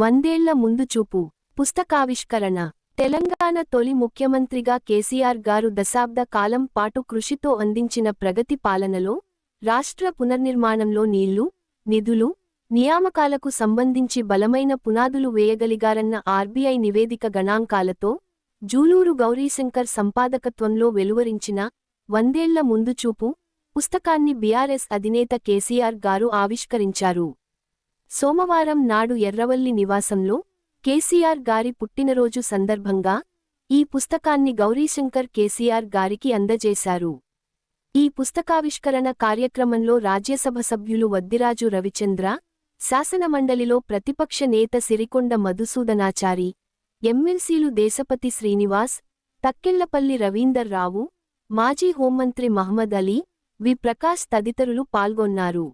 వందేళ్ళ ముందు చూపు. పుస్తకావిష్కరణ. తెలంగాణ తొలి ముఖ్యమంత్రిగా కేసీఆర్ గారు దశాబ్ద కాలం పాటు కృషితో అందించిన ప్రగతి పాలనలో రాష్ట్ర పునర్నిర్మాణంలో నీళ్ళు నిధులు నియామకాలకు సంబంధించి బలమైన పునాదులు వేయగలిగారన్న ఆర్బీఐ నివేదిక గణాంకాలతో జూలూరు గౌరీశంకర్ సంపాదకత్వంలో వెలువరించిన వందేళ్ళ ముందుచూపు పుస్తకాన్ని బీఆర్ఎస్ అధినేత కేసీఆర్ గారు ఆవిష్కరించారు. సోమవారం నాడు ఎర్రవల్లి నివాసంలో కేసీఆర్ గారి పుట్టినరోజు సందర్భంగా ఈ పుస్తకాన్ని గౌరీశంకర్ కేసీఆర్ గారికి అందజేశారు. ఈ పుస్తకావిష్కరణ కార్యక్రమంలో రాజ్యసభ సభ్యులు వద్దిరాజు రవిచంద్ర శాసనమండలిలో ప్రతిపక్ష నేత సిరికొండ మధుసూదనాచారి ఎమ్మెల్సీలు దేశపతి శ్రీనివాస్ తక్కెళ్ళపల్లి రవీందర్ రావు మాజీ హోంమంత్రి మహ్మద్ అలీ వి ప్రకాష్ తదితరులు పాల్గొన్నారు.